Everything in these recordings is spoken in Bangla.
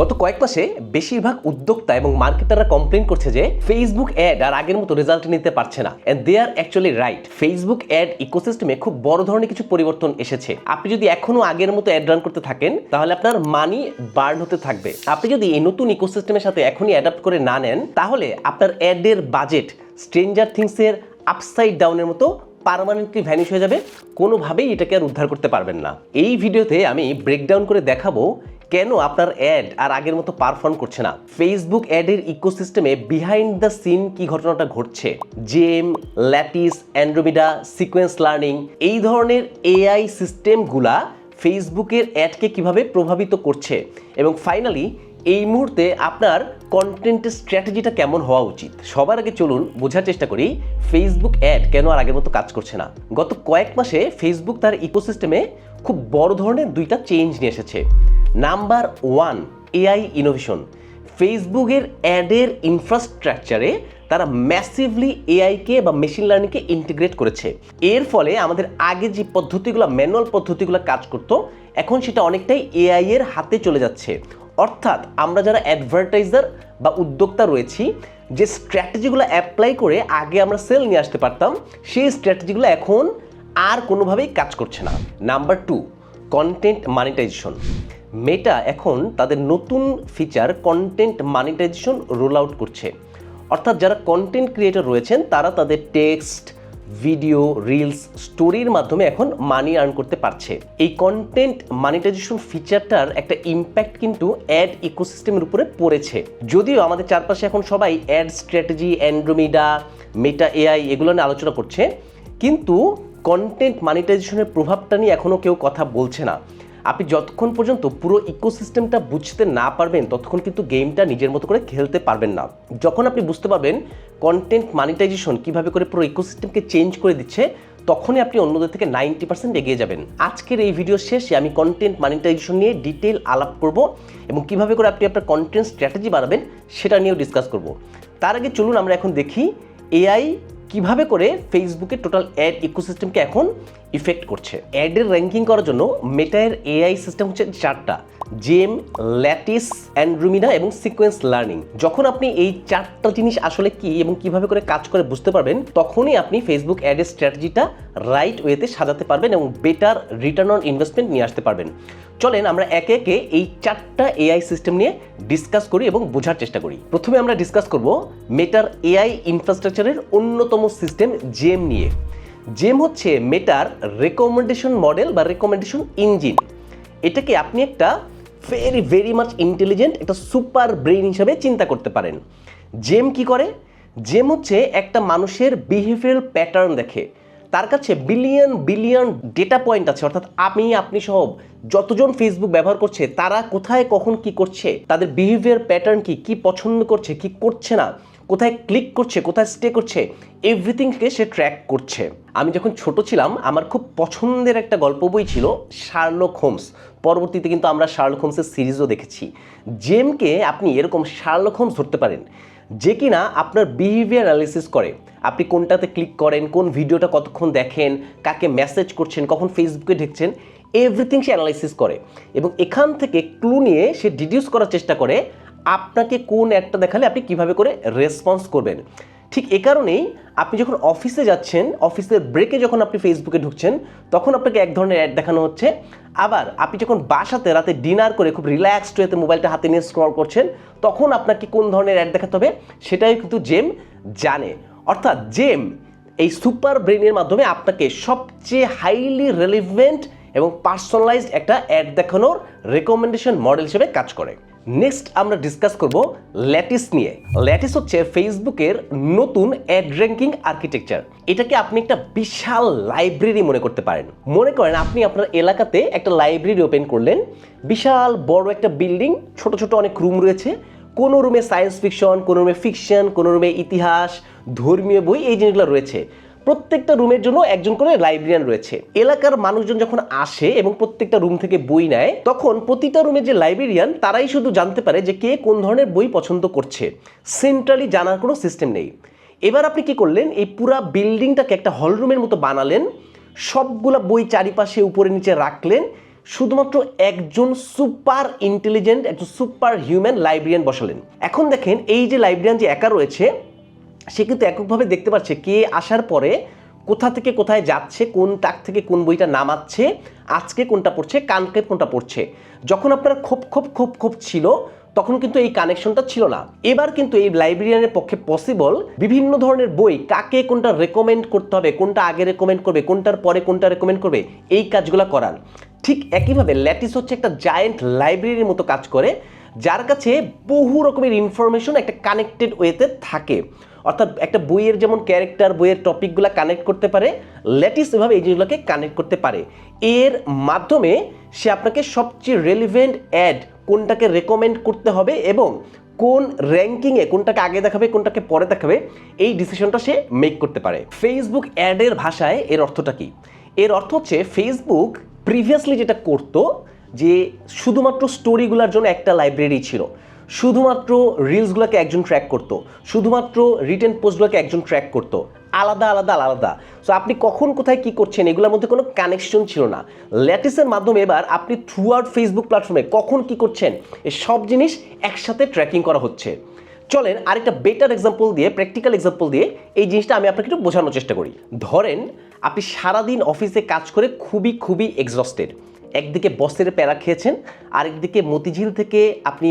গত কয়েক মাসে বেশিরভাগ উদ্যোক্তা এবং মার্কেটাররা কমপ্লেন করছে যে ফেসবুক অ্যাড আর আগের মতো রেজাল্ট নিতে পারছে না। And they are actually right Facebook ad ইকোসিস্টেমে খুব বড় ধরনের কিছু পরিবর্তন এসেছে। আপনি যদি এখনও আগের মতো অ্যাড রান করতে থাকেন, তাহলে আপনার মানি বার্ন হতে থাকবে। আপনি যদি এই নতুন ইকোসিস্টেমের সাথে এখনই অ্যাডাপ্ট করে না নেন, তাহলে আপনার অ্যাডের বাজেট স্ট্রেঞ্জার থিংসের আপসাইড ডাউনের মতো পারমানেন্টলি ভ্যানিশ হয়ে যাবে। কোনোভাবেই এটাকে আর উদ্ধার করতে পারবেন না। এই ভিডিওতে আমি ব্রেকডাউন করে দেখাবো কেন আপনার অ্যাড আর আগের মতো পারফর্ম করছে না? ফেসবুক অ্যাডের ইকোসিস্টেমে বিহাইন্ড দ্য সিন কি ঘটনাটা ঘটছে? GEM Lattice Andromeda sequence learning এই ধরনের এআই সিস্টেমগুলা ফেসবুকের অ্যাডকে কীভাবে প্রভাবিত করছে? এবং ফাইনালি এই মুহূর্তে আপনার কন্টেন্টের স্ট্র্যাটেজিটা কেমন হওয়া উচিত? সবার আগে চলুন বোঝার চেষ্টা করি ফেসবুক অ্যাড কেন আর আগের মতো কাজ করছে না? গত কয়েক মাসে ফেসবুক তার ইকোসিস্টেমে খুব বড় ধরনের দুইটা চেঞ্জ নিয়ে এসেছে। নাম্বার ওয়ান এআই ইনোভেশন ফেসবুকের অ্যাডের ইনফ্রাস্ট্রাকচারে তারা ম্যাসিভলি এআইকে বা মেশিন লার্নিংকে ইন্টিগ্রেট করেছে। এর ফলে আমাদের আগে যে পদ্ধতিগুলো ম্যানুয়াল পদ্ধতিগুলো কাজ করতো, এখন সেটা অনেকটাই এআই এর হাতে চলে যাচ্ছে। অর্থাৎ আমরা যারা অ্যাডভার্টাইজার বা উদ্যোক্তা রয়েছি, যে স্ট্র্যাটেজিগুলো অ্যাপ্লাই করে আগে আমরা সেল নিয়ে আসতে পারতাম, সেই স্ট্র্যাটেজিগুলো এখন আর কোনোভাবেই কাজ করছে না। Number two content monetization Meta এখন তাদের নতুন feature content monetization roll out করছে। অর্থাৎ যারা কন্টেন্ট ক্রিয়েটর রয়েছেন, তারা তাদের টেক্সট ভিডিও রিলস স্টোরির মাধ্যমে এখন মানি আর্ন করতে পারছে। এই কন্টেন্ট মানিটাইজেশন ফিচারটার একটা ইম্প্যাক্ট কিন্তু অ্যাড ইকোসিস্টেমের উপরে পড়েছে। যদিও আমাদের চারপাশে এখন সবাই ad strategy Andromeda Meta AI এগুলো নিয়ে আলোচনা করছে, কিন্তু কন্টেন্ট মানিটাইজেশনের প্রভাবটা নিয়ে এখনও কেউ কথা বলছে না। আপনি যতক্ষণ পর্যন্ত পুরো ইকোসিস্টেমটা বুঝতে না পারবেন, ততক্ষণ কিন্তু গেমটা নিজের মতো করে খেলতে পারবেন না। যখন আপনি বুঝতে পারবেন কন্টেন্ট মানিটাইজেশন কীভাবে করে পুরো ইকোসিস্টেমকে চেঞ্জ করে দিচ্ছে, তখনই আপনি অন্যদের থেকে নাইনটি পার্সেন্ট এগিয়ে যাবেন। আজকের এই ভিডিও শেষে আমি কন্টেন্ট মানিটাইজেশন নিয়ে ডিটেল আলাপ করব এবং কীভাবে করে আপনি আপনার কন্টেন্ট স্ট্র্যাটেজি বাড়াবেন সেটা নিয়েও ডিসকাস করব। তার আগে চলুন আমরা এখন দেখি এআই কীভাবে করে ফেসবুকে টোটাল অ্যাড ইকোসিস্টেমকে এখন ইফেক্ট করছে? অ্যাডের র্যাঙ্কিং করার জন্য মেটায়ের এআই সিস্টেম হচ্ছে চারটা। জেম ল্যাটিস অ্যান্ড্রোমিনা এবং সিকোয়েন্স লার্নিং যখন আপনি এই চারটা জিনিস আসলে কি এবং কীভাবে করে কাজ করে বুঝতে পারবেন, তখনই আপনি ফেসবুক অ্যাডের স্ট্র্যাটেজিটা রাইট ওয়েতে সাজাতে পারবেন এবং বেটার রিটার্ন অন ইনভেস্টমেন্ট নিয়ে আসতে পারবেন। চলেন আমরা একে একে এই চারটা এআই সিস্টেম নিয়ে ডিসকাস করি এবং বোঝার চেষ্টা করি। প্রথমে আমরা ডিসকাস করব মেটার এআই ইনফ্রাস্ট্রাকচারের অন্যতম সিস্টেম জেম নিয়ে। জেম হচ্ছে মেটার রেকমেন্ডেশন মডেল বা রেকমেন্ডেশন ইঞ্জিন এটাকে আপনি একটা ভেরি ভেরি মাচ ইন্টেলিজেন্ট একটা সুপার ব্রেইন হিসাবে চিন্তা করতে পারেন। জেম কি করে? জেম হচ্ছে একটা মানুষের বিহেভিয়ারাল প্যাটার্ন দেখে। তার কাছে বিলিয়ন বিলিয়ন ডেটা পয়েন্ট আছে। অর্থাৎ আমি, আপনি সহ যতজন ফেসবুক ব্যবহার করছে, তারা কোথায়, কখন, কি করছে, তাদের বিহেভিয়ার প্যাটার্ন কি কি পছন্দ করছে, কি করছে না কোথায় ক্লিক করছে, কোথায় স্টে করছে এভরিথিংকে সে ট্র্যাক করছে। আমি যখন ছোট ছিলাম, আমার খুব পছন্দের একটা গল্প বই ছিল শার্লক হোমস পরবর্তীতে কিন্তু আমরা শার্লক হোমসের সিরিজও দেখেছি। জেমকে আপনি এরকম শার্লক হোমস ধরতে পারেন, যে কিনা আপনার বিহেভিয়ার অ্যানালিসিস করে। আপনি কোনটাতে ক্লিক করেন, কোন ভিডিওটা কতক্ষণ দেখেন, কাকে মেসেজ করছেন, কখন ফেসবুকে ঢুকছেন এভরিথিং সে অ্যানালাইসিস করে। এবং এখান থেকে ক্লু নিয়ে সে ডিডিউস করার চেষ্টা করে আপনাকে কোন অ্যাডটা দেখালে আপনি কীভাবে করে রেসপন্স করবেন? ঠিক এ কারণেই আপনি যখন অফিসে যাচ্ছেন অফিসের ব্রেকে যখন আপনি ফেসবুকে ঢুকছেন, তখন আপনাকে এক ধরনের অ্যাড দেখানো হচ্ছে। আবার আপনি যখন বাসাতে রাতে ডিনার করে খুব রিল্যাক্সড হয়েতে মোবাইলটা হাতে নিয়ে স্ক্রল করছেন, তখন আপনাকে কোন ধরনের অ্যাড দেখাতে হবে সেটাই কিন্তু জেম জানে। অর্থাৎ জেম এই সুপার ব্রেনের মাধ্যমে আপনাকে সবচেয়ে হাইলি রেলিভেন্ট এবং পার্সোনালাইজড একটা অ্যাড দেখানোর রেকমেন্ডেশন মডেল হিসেবে কাজ করে। নেক্সট আমরা ডিসকাস করব ল্যাটিস নিয়ে। ল্যাটিস হচ্ছে ফেসবুকের নতুন অ্যাড র্যাঙ্কিং আর্কিটেকচার এটাকে আপনি একটা বিশাল লাইব্রেরি মনে করতে পারেন। মনে করেন আপনি আপনার এলাকাতে একটা লাইব্রেরি ওপেন করলেন। বিশাল, বড় একটা বিল্ডিং ছোট ছোট অনেক রুম রয়েছে। কোনো রুমে সায়েন্স ফিকশন কোনো রুমে ফিকশন কোনো রুমে ইতিহাস, ধর্মীয় বই এই জিনিসগুলো রয়েছে। প্রত্যেকটা রুমের জন্য একজন করে লাইব্রেরিয়ান রয়েছে। এলাকার মানুষজন যখন আসে এবং প্রত্যেকটা রুম থেকে বই নেয়, তখন প্রতিটা রুমের যে লাইব্রেরিয়ান, তারাই শুধু জানতে পারে যে কে কোন ধরনের বই পছন্দ করছে। সেন্ট্রালি জানার কোনো সিস্টেম নেই। এবার আপনি কি করলেন? এই পুরা বিল্ডিংটাকে একটা হল রুমের মতো বানালেন, সবগুলা বই চারিপাশে উপরে নিচে রাখলেন, শুধুমাত্র একজন সুপার ইন্টেলিজেন্ট, একজন সুপার হিউম্যান লাইব্রেরিয়ান বসালেন। এখন দেখেন, এই যে লাইব্রেরিয়ান যে একা রয়েছে সে কিন্তু এককভাবে দেখতে পাচ্ছে কে আসার পরে কোথা থেকে কোথায় যাচ্ছে, কোন তাক থেকে কোন বইটা নামাচ্ছে, আজকে কোনটা পড়ছে কানকে কোনটা পড়ছে। যখন আপনার খুব খুব খুব খুব ছিল, তখন কিন্তু এই কানেকশনটা ছিল না। এবার কিন্তু এই লাইব্রেরিয়ানের পক্ষে পসিবল বিভিন্ন ধরনের বই কাকে কোনটা রেকমেন্ড করতে হবে, কোনটা আগে রেকমেন্ড করবে, কোনটার পরে কোনটা রেকমেন্ড করবে, এই কাজগুলো করার। ঠিক একইভাবে ল্যাটিস হচ্ছে একটা জায়েন্ট লাইব্রেরির মতো কাজ করে, যার কাছে বহু রকমের ইনফরমেশন একটা কানেক্টেড ওয়েতে থাকে। অর্থাৎ একটা বইয়ের যেমন ক্যারেক্টার বইয়ের টপিকগুলো কানেক্ট করতে পারে ল্যাটিস এভাবে এই জিনিসগুলোকে কানেক্ট করতে পারে। এর মাধ্যমে সে আপনাকে সবচেয়ে রেলিভেন্ট অ্যাড কোনটাকে রেকমেন্ড করতে হবে এবং কোন র্যাঙ্কিংয়ে কোনটাকে আগে দেখাবে, কোনটাকে পরে দেখাবে, এই ডিসিশনটা সে মেক করতে পারে। ফেসবুক অ্যাডের ভাষায় এর অর্থটা কি? এর অর্থ হচ্ছে ফেসবুক প্রিভিয়াসলি যেটা করতো, যে শুধুমাত্র স্টোরিগুলোর জন্য একটা লাইব্রেরি ছিল। শুধুমাত্র রিলসগুলোকে একজন ট্র্যাক করতো, শুধুমাত্র রিটেন পোস্টগুলোকে একজন ট্র্যাক করতো, আলাদা আলাদা আলাদা। সো আপনি কখন কোথায় কি করছেন, এগুলোর মধ্যে কোনো কানেকশন ছিল না। ল্যাটিসের মাধ্যমে এবার আপনি থ্রু আউট ফেসবুক প্ল্যাটফর্মে কখন কি করছেন সব জিনিস একসাথে ট্র্যাকিং করা হচ্ছে। চলেন আরেকটা বেটার এক্সাম্পল দিয়ে প্র্যাকটিক্যাল এক্সাম্পল দিয়ে এই জিনিসটা আমি আপনাকে একটু বোঝানোর চেষ্টা করি। ধরেন, আপনি সারাদিন অফিসে কাজ করে খুবই খুবই এক্সস্টেড একদিকে বসের প্যারা খেয়েছেন, আরেকদিকে মতিঝিল থেকে আপনি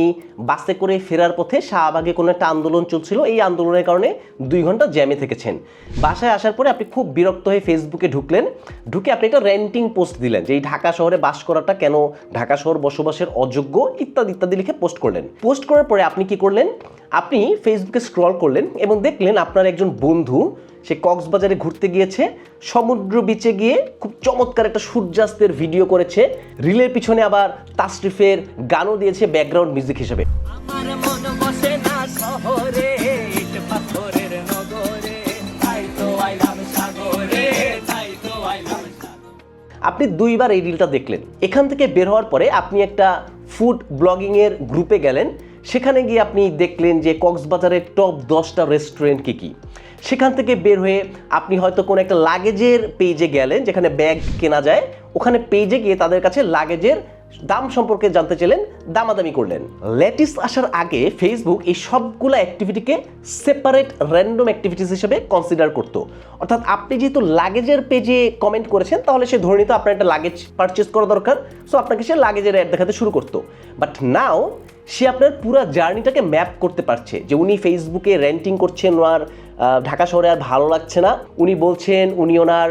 বাসে করে ফেরার পথে শাহবাগে কোনো একটা আন্দোলন চলছিল। এই আন্দোলনের কারণে দুই ঘণ্টা জ্যামে থেকেছেন। বাসায় আসার পরে আপনি খুব বিরক্ত হয়ে ফেসবুকে ঢুকলেন। ঢুকে আপনি একটা রেন্টিং পোস্ট দিলেন, যে এই ঢাকা শহরে বাস করাটা কেন, ঢাকা শহর বসবাসের অযোগ্য, ইত্যাদি ইত্যাদি লিখে পোস্ট করলেন। পোস্ট করার পরে আপনি কি করলেন? আপনি ফেসবুকে স্ক্রল করলেন এবং দেখলেন আপনার একজন বন্ধু সে কক্সবাজারে ঘুরতে গিয়েছে সমুদ্র বিচে গিয়ে খুব চমৎকার একটা সূর্যাস্তের ভিডিও করেছে। রিলের পিছনে আবার তাসরিফের গানও দিয়েছে ব্যাকগ্রাউন্ড মিউজিক হিসেবে। আপনি দুইবার এই রিলটা দেখলেন। এখান থেকে বের হওয়ার পরে আপনি একটা ফুড ব্লগিংয়ের গ্রুপে গেলেন। সেখানে গিয়ে আপনি দেখলেন যে কক্সবাজারের টপ দশটা রেস্টুরেন্ট কী কী। সেখান থেকে বের হয়ে আপনি হয়তো কোনো একটা লাগেজের পেজে গেলেন, যেখানে ব্যাগ কেনা যায়। ওখানে পেজে গিয়ে তাদের কাছে লাগেজের দাম সম্পর্কে জানতে চাইলেন, দামাদামি করলেন। লেটিস আসার আগে ফেসবুক এই সবগুলো অ্যাক্টিভিটিকে সেপারেট র্যান্ডম অ্যাক্টিভিটিস হিসেবে কনসিডার করতো। অর্থাৎ আপনি যেহেতু লাগেজের পেজে কমেন্ট করেছেন, তাহলে সে ধরে নিত আপনার একটা লাগেজ পারচেস করা দরকার। সো আপনাকে সে লাগেজের অ্যাড দেখাতে শুরু করতো। বাট নাও সে আপনার পুরো জার্নিটাকে ম্যাপ করতে পারছে যে উনি ফেসবুকে রেন্টিং করছেন ওনার ঢাকা শহরে আর ভালো লাগছে না। উনি বলছেন, উনি ওনার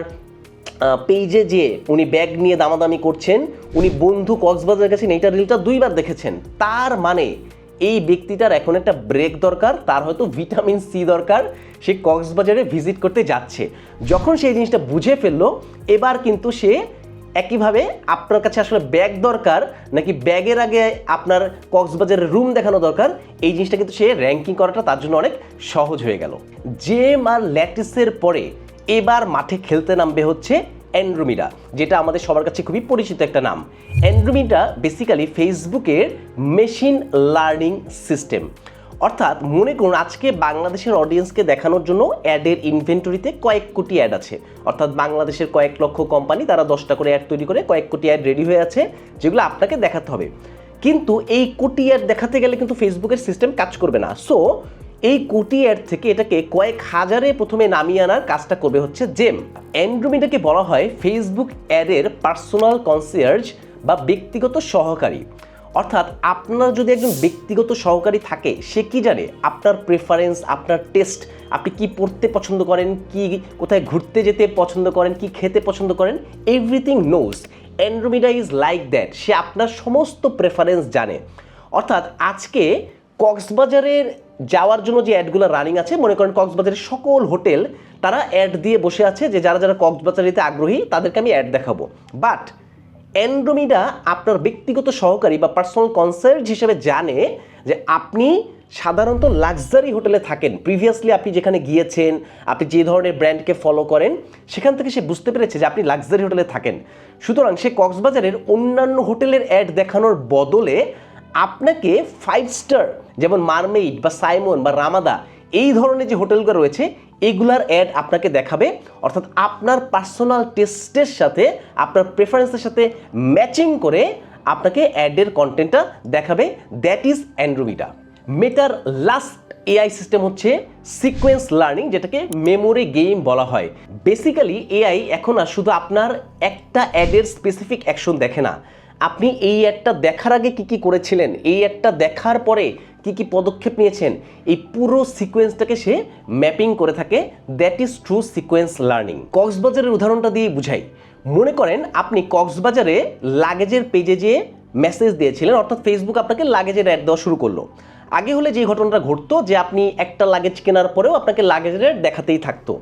পেজে যে উনি ব্যাগ নিয়ে দামাদামি করছেন, উনি বন্ধু কক্সবাজারের কাছে এইটা রিলটা দুইবার দেখেছেন। তার মানে এই ব্যক্তিটার এখন একটা ব্রেক দরকার, তার হয়তো ভিটামিন সি দরকার, সে কক্সবাজারে ভিজিট করতে যাচ্ছে। যখন সেই জিনিসটা বুঝে ফেলল, এবার কিন্তু সে একইভাবে আপনার কাছে আসলে ব্যাগ দরকার, নাকি ব্যাগের আগে আপনার কক্সবাজারের রুম দেখানো দরকার, এই জিনিসটা কিন্তু সে র্যাঙ্কিং করাটা তার জন্য অনেক সহজ হয়ে গেল। জেম আর ল্যাটিসের পরে এবার মাঠে খেলতে নামবে হচ্ছে অ্যান্ড্রোমিডা যেটা আমাদের সবার কাছে খুবই পরিচিত একটা নাম। অ্যান্ড্রোমিডা বেসিক্যালি ফেসবুকের মেশিন লার্নিং সিস্টেম অর্থাৎ মনে করুন, আজকে বাংলাদেশের অডিয়েন্সকে দেখানোর জন্য অ্যাডের ইনভেন্টরিতে কয়েক কোটি অ্যাড আছে। অর্থাৎ বাংলাদেশের কয়েক লক্ষ কোম্পানি তারা দশটা করে অ্যাড তৈরি করে কয়েক কোটি অ্যাড রেডি হয়ে আছে, যেগুলো আপনাকে দেখাতে হবে। কিন্তু এই কোটি অ্যাড দেখাতে গেলে কিন্তু ফেসবুকের সিস্টেম কাজ করবে না। সো এই কোটি অ্যাড থেকে এটাকে কয়েক হাজারে প্রথমে নামিয়ে আনার কাজটা করবে হচ্ছে জেম অ্যান্ড্রোমিডাকে বলা হয় ফেসবুক অ্যাডের পার্সোনাল কনসিয়ার্জ বা ব্যক্তিগত সহকারী। অর্থাৎ আপনার যদি একজন ব্যক্তিগত সহকারী থাকে, সে কি জানে আপনার প্রেফারেন্স আপনার টেস্ট আপনি কি পড়তে পছন্দ করেন, কি কোথায় ঘুরতে যেতে পছন্দ করেন, কি খেতে পছন্দ করেন everything knows Andromeda is like that সে আপনার সমস্ত প্রেফারেন্স জানে। অর্থাৎ আজকে কক্সবাজারের যাওয়ার জন্য যে অ্যাডগুলো রানিং আছে, মনে করেন কক্সবাজারের সকল হোটেল, তারা অ্যাড দিয়ে বসে আছে যে যারা যারা কক্সবাজার যেতে আগ্রহী, তাদেরকে আমি অ্যাড দেখাবো। বাট অ্যান্ড্রোমিডা আপনার ব্যক্তিগত সহকারী বা পার্সোনাল কনসার্ট হিসেবে জানে যে আপনি সাধারণত লাক্সারি হোটেলে থাকেন। প্রিভিয়াসলি আপনি যেখানে গিয়েছেন, আপনি যে ধরনের ব্র্যান্ডকে ফলো করেন, সেখান থেকে সে বুঝতে পেরেছে যে আপনি লাক্সারি হোটেলে থাকেন। সুতরাং সে কক্সবাজারের অন্যান্য হোটেলের অ্যাড দেখানোর বদলে আপনাকে ফাইভ স্টার যেমন মারমেইড বা সাইমন বা রামাদা এই ধরনের যে হোটেলগুলো রয়েছে এগুলার অ্যাড আপনাকে দেখাবে। অর্থাৎ আপনার পার্সোনাল টেস্টের সাথে, আপনার প্রেফারেন্সের সাথে ম্যাচিং করে আপনাকে অ্যাডের কন্টেন্টটা দেখাবে। দ্যাট ইজ অ্যান্ড্রোমিটা মেটার লাস্ট এআই সিস্টেম হচ্ছে সিকোয়েন্স লার্নিং যেটাকে মেমোরি গেম বলা হয়। বেসিক্যালি এআই এখন আর শুধু আপনার একটা অ্যাডের স্পেসিফিক অ্যাকশন দেখে না। আপনি এই অ্যাডটা দেখার আগে কি কি করেছিলেন? এই অ্যাডটা দেখার পরে কি কি পদক্ষেপ নিয়েছেন, এই পুরো সিকোয়েন্সটাকে সে ম্যাপিং করে থাকে that is true sequence learning কক্সবাজারের উদাহরণটা দিয়ে বুঝাই। মনে করেন আপনি কক্সবাজারে লাগেজের পেজে যেয়ে মেসেজ দিয়েছিলেন, অর্থাৎ ফেসবুক আপনাকে লাগেজের অ্যাড দেওয়া শুরু করল। আগে হলে যে ঘটনাটা ঘটতো, যে আপনি একটা লাগেজ কেনার পরেও আপনাকে লাগেজের অ্যাড দেখাতেই থাকতো।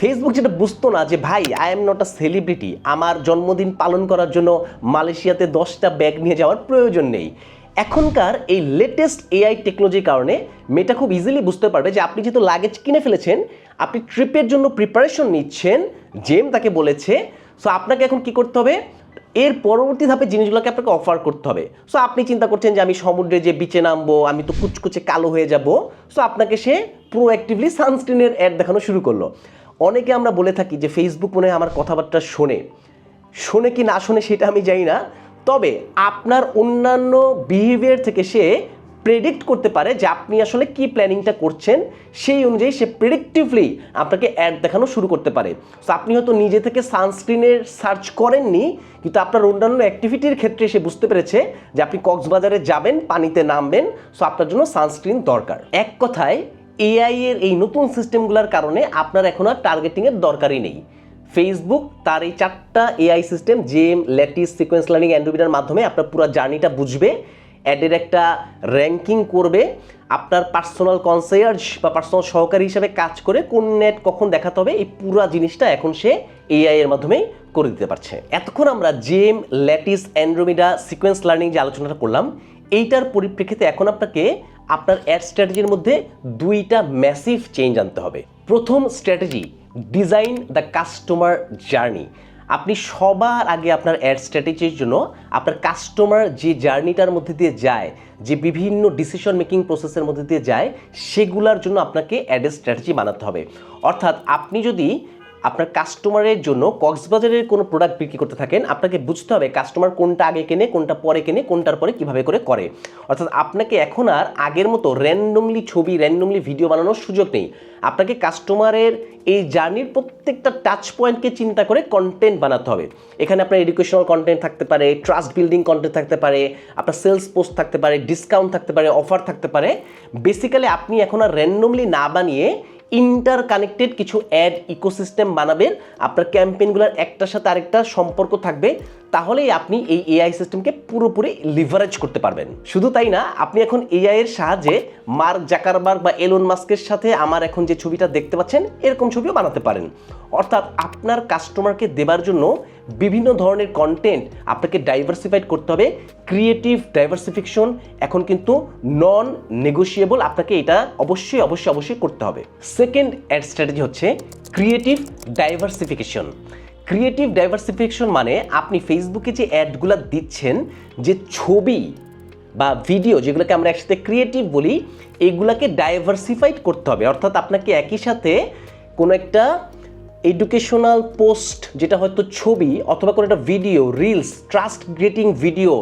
ফেসবুক যেটা বুঝতো না যে, ভাই I am not a celebrity আমার জন্মদিন পালন করার জন্য মালয়েশিয়াতে দশটা ব্যাগ নিয়ে যাওয়ার প্রয়োজন নেই। এখনকার এই লেটেস্ট এআই টেকনোলজির কারণে মেয়েটা খুব ইজিলি বুঝতে পারবে যে আপনি যেহেতু লাগেজ কিনে ফেলেছেন, আপনি ট্রিপের জন্য প্রিপারেশন নিচ্ছেন জেম তাকে বলেছে সো আপনাকে এখন কি করতে হবে? এর পরবর্তী ধাপে জিনিসগুলোকে আপনাকে অফার করতে হবে। সো আপনি চিন্তা করছেন যে আমি সমুদ্রে যে বিচে নামবো, আমি তো কুচকুচে কালো হয়ে যাব। সো আপনাকে সে প্রোঅ্যাক্টিভলি সানস্ক্রিনের অ্যাড দেখানো শুরু করল। অনেকে আমরা বলে থাকি যে ফেসবুক মনে আমার কথাবার্তা শোনে। শোনে কি না শোনে সেটা আমি জানি না। তবে আপনার অন্যান্য বিহেভিয়ার থেকে সে প্রেডিক্ট করতে পারে যে আপনি আসলে কি প্ল্যানিংটা করছেন। সেই অনুযায়ী সে প্রেডিক্টিভলি আপনাকে অ্যাড দেখানো শুরু করতে পারে। সো আপনি হয়তো নিজে থেকে সানস্ক্রিনের সার্চ করেননি, কিন্তু আপনার অন্যান্য অ্যাক্টিভিটির ক্ষেত্রে সে বুঝতে পেরেছে যে আপনি কক্সবাজারে যাবেন, পানিতে নামবেন। সো আপনার জন্য সানস্ক্রিন দরকার। এক কথায় এআই এর এই নতুন সিস্টেমগুলোর কারণে আপনার এখন আর টার্গেটিংয়ের দরকারই নেই। ফেসবুক তার এই চারটা AI system GEM Lattice sequence learning অ্যান্ড্রোবিডার মাধ্যমে আপনার পুরো জার্নিটা বুঝবে অ্যাডের একটা র্যাঙ্কিং করবে, আপনার পার্সোনাল কনসার্জ বা পার্সোনাল সহকারী হিসাবে কাজ করে কোন নেট কখন দেখাতে হবে, এই পুরো জিনিসটা এখন সে এআই এর মাধ্যমেই করে দিতে পারছে। এতক্ষণ আমরা GEM Lattice Andromeda sequence learning যে আলোচনাটা করলাম, এইটার পরিপ্রেক্ষিতে এখন আপনাকে আপনার অ্যাড স্ট্র্যাটেজির মধ্যে দুইটা ম্যাসিভ চেঞ্জ আনতে হবে। প্রথম strategy design the customer journey আপনি সবার আগে আপনার অ্যাড স্ট্র্যাটেজির জন্য আপনার কাস্টমার যে জার্নিটার মধ্যে দিয়ে যায়, যে বিভিন্ন ডিসিশন মেকিং প্রসেসের মধ্যে দিয়ে যায়, সেগুলার জন্য আপনাকে অ্যাডের স্ট্র্যাটেজি বানাতে হবে। অর্থাৎ আপনি যদি আপনার কাস্টমারের জন্য কক্সবাজারের কোনো প্রোডাক্ট বিক্রি করতে থাকেন, আপনাকে বুঝতে হবে কাস্টমার কোনটা আগে কেনে, কোনটা পরে কেনে, কোনটার পরে কীভাবে করে করে। অর্থাৎ আপনাকে এখন আর আগের মতো র্যান্ডমলি ছবি র্যান্ডমলি ভিডিও বানানোর সুযোগ নেই। আপনাকে কাস্টমারের এই জার্নির প্রত্যেকটা টাচ পয়েন্টকে চিন্তা করে কন্টেন্ট বানাতে হবে। এখানে আপনার এডুকেশনাল কন্টেন্ট থাকতে পারে ট্রাস্ট বিল্ডিং কন্টেন্ট থাকতে পারে, আপনার সেলস পোস্ট থাকতে পারে ডিসকাউন্ট থাকতে পারে অফার থাকতে পারে। বেসিক্যালি আপনি এখন আর র্যান্ডমলি না বানিয়ে ইন্টার কানেক্টেড কিছু অ্যাড ইকোসিস্টেম বানাবেন আপনার ক্যাম্পেইনগুলোর একটার সাথে আরেকটা সম্পর্ক থাকবে, তাহলেই আপনি এই এআই সিস্টেমকে পুরোপুরি লিভারেজ করতে পারবেন। শুধু তাই না, আপনি এখন এআই এর সাহায্যে মার্ক জাকারবার্গ বা এলন মাস্কের সাথে আমার এখন যে ছবিটা দেখতে পাচ্ছেন, এরকম ছবিও বানাতে পারেন। অর্থাৎ আপনার কাস্টমারকে দেবার জন্য বিভিন্ন ধরনের কন্টেন্ট আপনাকে ডাইভার্সিফাইড করতে হবে। ক্রিয়েটিভ ডাইভার্সিফিকেশন এখন কিন্তু নন নেগোশিয়েবল আপনাকে এটা অবশ্যই অবশ্যই অবশ্যই করতে হবে। সেকেন্ড অ্যাড স্ট্র্যাটেজি হচ্ছে ক্রিয়েটিভ ডাইভার্সিফিকেশন ক্রিয়েটিভ ডাইভার্সিফিকেশন মানে আপনি ফেসবুকে যে অ্যাডগুলো দিচ্ছেন, যে ছবি বা ভিডিও যেগুলোকে আমরা একসাথে ক্রিয়েটিভ বলি, এগুলাকে ডাইভার্সিফাইড করতে হবে। অর্থাৎ আপনাকে একই সাথে কোনো একটা এডুকেশনাল পোস্ট যেটা হয়তো ছবি অথবা কোনো একটা ভিডিও রিলস ট্রাস্ট গ্রেটিং ভিডিও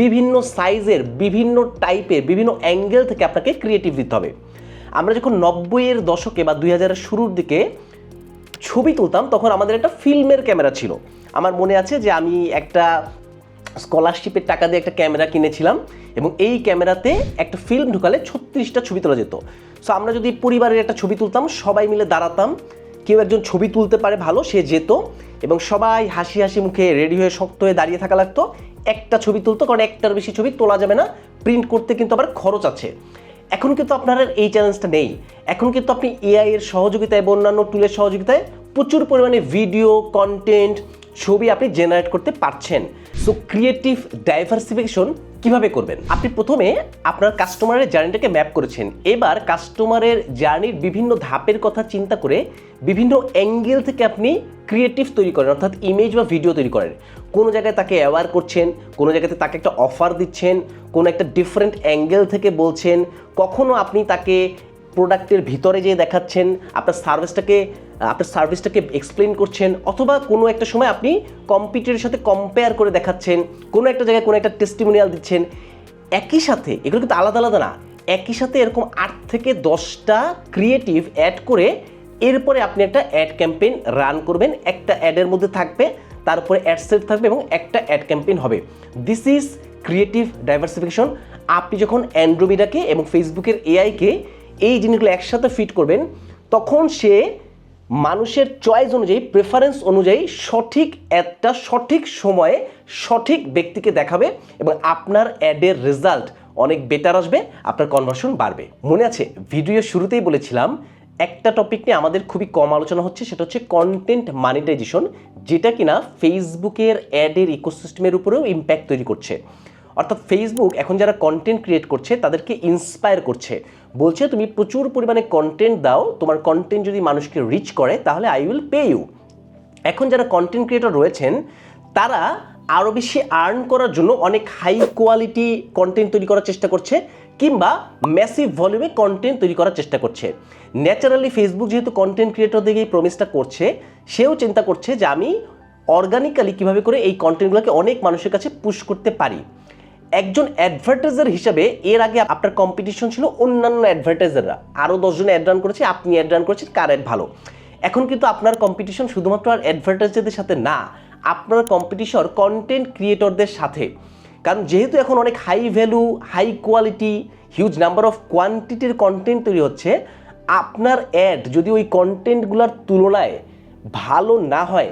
বিভিন্ন সাইজের বিভিন্ন টাইপের বিভিন্ন অ্যাঙ্গেল থেকে আপনাকে ক্রিয়েটিভ দিতে হবে। আমরা যখন নব্বইয়ের দশকে বা দুই হাজারের শুরুর দিকে ছবি তুলতাম, তখন আমাদের একটা ফিল্মের ক্যামেরা ছিল। আমার মনে আছে যে আমি একটা স্কলারশিপের টাকা দিয়ে একটা ক্যামেরা কিনেছিলাম এবং এই ক্যামেরাতে একটা ফিল্ম ঢুকালে ছত্রিশটা ছবি তোলা যেত। সো আমরা যদি পরিবারের একটা ছবি তুলতাম, সবাই মিলে দাঁড়াতাম কেউ একজন ছবি তুলতে পারে ভালো, সে যেত এবং সবাই হাসি হাসি মুখে রেডি হয়ে শক্ত হয়ে দাঁড়িয়ে থাকা লাগতো। একটা ছবি তুলতো, কারণ একটার বেশি ছবি তোলা যাবে না প্রিন্ট করতে কিন্তু আবার খরচ আছে। এখন কিন্তু আপনার এই চ্যালেঞ্জটা নেই। এখন কিন্তু আপনি এআই এর সহযোগিতায় বা অন্যান্য টুলের সহযোগিতায় প্রচুর পরিমাণে ভিডিও কন্টেন্ট ছবি আপনি জেনারেট করতে পারছেন। সো ক্রিয়েটিভ ডাইভার্সিফিকেশন কীভাবে করবেন? আপনি প্রথমে আপনার কাস্টমারের জার্নিটাকে ম্যাপ করেছেন। এবার কাস্টমারের জার্নির বিভিন্ন ধাপের কথা চিন্তা করে বিভিন্ন অ্যাঙ্গেল থেকে আপনি ক্রিয়েটিভ তৈরি করেন, অর্থাৎ ইমেজ বা ভিডিও তৈরি করেন। কোনো জায়গায় তাকে অ্যাওয়ার করছেন, কোনো জায়গাতে তাকে একটা অফার দিচ্ছেন, কোনো একটা ডিফারেন্ট অ্যাঙ্গেল থেকে বলছেন, কখনো আপনি তাকে প্রোডাক্টের ভিতরে যেয়ে দেখাচ্ছেন, আপনার সার্ভিসটাকে আপনার সার্ভিসটাকে এক্সপ্লেন করছেন, অথবা কোনো একটা সময় আপনি কম্পিউটারের সাথে কম্পেয়ার করে দেখাচ্ছেন, কোনো একটা জায়গায় কোনো একটা টেস্টিমোনিয়াল দিচ্ছেন, একই সাথে, এগুলো কিন্তু আলাদা আলাদা না, একই সাথে এরকম আট থেকে দশটা ক্রিয়েটিভ অ্যাড করে এরপরে আপনি একটা অ্যাড ক্যাম্পেইন রান করবেন, একটা অ্যাডের মধ্যে থাকবে তারপরে অ্যাড সেট থাকবে এবং একটা অ্যাড ক্যাম্পেইন হবে। দিস ইজ ক্রিয়েটিভ ডাইভার্সিফিকেশন আপনি যখন অ্যান্ড্রোমিডাকে এবং ফেসবুকের এআইকে এই জিনিসগুলো একসাথে ফিট করবেন, তখন সে মানুষের চয়েস অনুযায়ী প্রেফারেন্স অনুযায়ী সঠিক অ্যাডটা সঠিক সময়ে সঠিক ব্যক্তিকে দেখাবে এবং আপনার অ্যাডের রেজাল্ট অনেক বেটার আসবে, আপনার কনভার্সন বাড়বে। মনে আছে ভিডিও শুরুতেই বলেছিলাম, একটা টপিক নিয়ে আমাদের খুবই কম আলোচনা হচ্ছে, সেটা হচ্ছে কন্টেন্ট মানিটাইজেশন যেটা কিনা ফেসবুকের অ্যাডের ইকোসিস্টেমের উপরেও ইম্প্যাক্ট তৈরি করছে। অর্থাৎ ফেসবুক এখন যারা কন্টেন্ট ক্রিয়েট করছে, তাদেরকে ইন্সপায়ার করছে। বলছে, তুমি প্রচুর পরিমাণে কন্টেন্ট দাও। তোমার কন্টেন্ট যদি মানুষকে রিচ করে, তাহলে আই উইল পে ইউ এখন যারা কন্টেন্ট ক্রিয়েটর রয়েছেন, তারা আরও বেশি আর্ন করার জন্য অনেক হাই কোয়ালিটি কন্টেন্ট তৈরি করার চেষ্টা করছে, কিংবা ম্যাসিভ ভলিউমে কন্টেন্ট তৈরি করার চেষ্টা করছে। ন্যাচারালি ফেসবুক যেহেতু কন্টেন্ট ক্রিয়েটরদের এই প্রমিসটা করছে, সেও চিন্তা করছে যে আমি অর্গানিক্যালি কীভাবে করে এই কন্টেন্টগুলোকে অনেক মানুষের কাছে পুশ করতে পারি। একজন অ্যাডভার্টাইজার হিসাবে এর আগে আপনার কম্পিটিশন ছিল অন্যান্য অ্যাডভার্টাইজাররা আরও দশজন অ্যাড রান করেছে, আপনি অ্যাড রান করেছেন, কার অ্যাড ভালো? এখন কিন্তু আপনার কম্পিটিশন শুধুমাত্র আর অ্যাডভার্টাইজারদের সাথে না, আপনার কম্পিটিশন কন্টেন্ট ক্রিয়েটরদের সাথে। কারণ যেহেতু এখন অনেক high value high quality huge number of কোয়ান্টিটির content তৈরি হচ্ছে, আপনার অ্যাড যদি ওই কন্টেন্টগুলোর তুলনায় ভালো না হয়,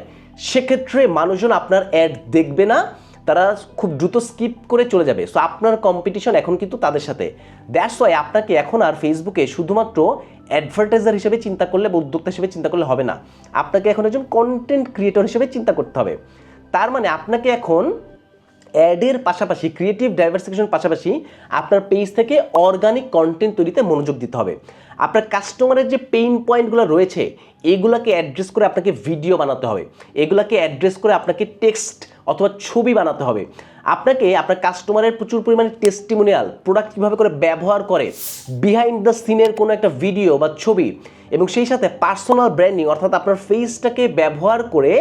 সেক্ষেত্রে মানুষজন আপনার অ্যাড দেখবে না তারা খুব দ্রুত স্কিপ করে চলে যাবে। সো আপনার কম্পিটিশন এখন কিন্তু তাদের সাথে। দ্যাটস ওয়াই আপনাকে এখন আর ফেসবুকে শুধুমাত্র অ্যাডভার্টাইজার হিসেবে চিন্তা করলে বা উদ্যোক্তা হিসেবে চিন্তা করলে হবে না। আপনাকে এখন একজন কন্টেন্ট ক্রিয়েটর হিসেবে চিন্তা করতে হবে। তার মানে আপনাকে এখন অ্যাডের পাশাপাশি ক্রিয়েটিভ ডাইভার্সিফিকেশন পাশাপাশি আপনার পেজ থেকে অর্গানিক কন্টেন্ট তৈরিতে মনোযোগ দিতে হবে। আপনার কাস্টমারের যে পেইন পয়েন্টগুলো রয়েছে, এগুলাকে অ্যাড্রেস করে আপনাকে ভিডিও বানাতে হবে। এগুলাকে অ্যাড্রেস করে আপনাকে টেক্সট অথবা ছবি বানাতে হবে। আপনাকে, আপনার কাস্টমারের প্রচুর পরিমাণে টেস্টিমোনিয়াল প্রোডাক্ট কীভাবে করে ব্যবহার করে বিহাইন্ড দ্য সিনের কোনো একটা ভিডিও বা ছবি, এবং সেই সাথে পার্সোনাল ব্র্যান্ডিং অর্থাৎ আপনার ফেসটাকে ব্যবহার করে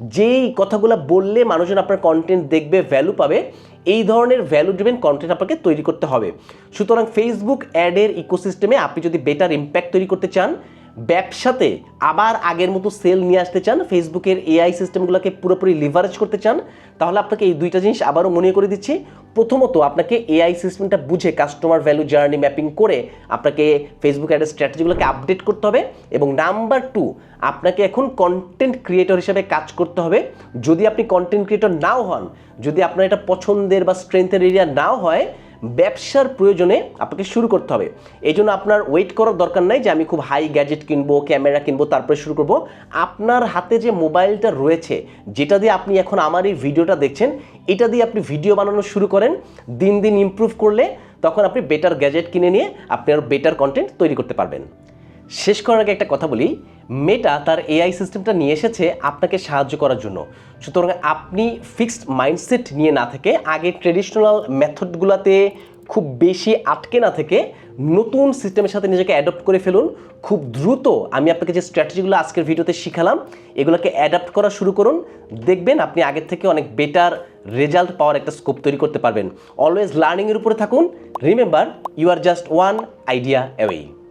যেই কথাগুলো বললে মানুষজন আপনার কন্টেন্ট দেখবে ভ্যালু পাবে, এই ধরনের ভ্যালু ড্রিভেন কন্টেন্ট আপনাকে তৈরি করতে হবে। সুতরাং ফেসবুক অ্যাডের ইকোসিস্টেমে আপনি যদি বেটার ইম্প্যাক্ট তৈরি করতে চান ব্যবসাতে আবার আগের মতো সেল নিয়ে আসতে চান ফেসবুকের এআই সিস্টেমগুলোকে পুরোপুরি লিভারেজ করতে চান, তাহলে আপনাকে এই দুইটা জিনিস আবারও মনে করে দিচ্ছি। প্রথমত, আপনাকে এআই সিস্টেমটা বুঝে কাস্টমার ভ্যালু জার্নি ম্যাপিং করে আপনাকে ফেসবুক অ্যাডের স্ট্র্যাটেজিগুলোকে আপডেট করতে হবে এবং নাম্বার টু আপনাকে এখন কন্টেন্ট ক্রিয়েটর হিসেবে কাজ করতে হবে। যদি আপনি কন্টেন্ট ক্রিয়েটর নাও হন, যদি আপনার এটা পছন্দের বা স্ট্রেংথের এরিয়া নাও হয় ব্যবসার প্রয়োজনে আপনাকে শুরু করতে হবে। এই জন্য আপনার ওয়েট করার দরকার নাই যে আমি খুব হাই গ্যাজেট কিনবো ক্যামেরা কিনবো, তারপরে শুরু করব। আপনার হাতে যে মোবাইলটা রয়েছে, যেটা দিয়ে আপনি এখন আমার এই ভিডিওটা দেখছেন, এটা দিয়ে আপনি ভিডিও বানানো শুরু করেন, দিন দিন ইম্প্রুভ করলে তখন আপনি বেটার গ্যাজেট কিনে নিয়ে আপনি আরও বেটার কন্টেন্ট তৈরি করতে পারবেন। শেষ করার আগে একটা কথা বলি। মেটা তার এআই সিস্টেমটা নিয়ে এসেছে আপনাকে সাহায্য করার জন্য। সুতরাং আপনি ফিক্সড মাইন্ডসেট নিয়ে না থেকে, আগে ট্রেডিশনাল মেথডগুলোতে খুব বেশি আটকে না থেকে, নতুন সিস্টেমের সাথে নিজেকে অ্যাডপ্ট করে ফেলুন। খুব দ্রুত আমি আপনাকে যে স্ট্র্যাটেজিগুলো আজকের ভিডিওতে শিখালাম, এগুলোকে অ্যাডাপ্ট করা শুরু করুন। দেখবেন আপনি আগের থেকে অনেক বেটার রেজাল্ট পাওয়ার একটা স্কোপ তৈরি করতে পারবেন। অলওয়েজ লার্নিংয়ের উপরে থাকুন। Remember you are just one idea away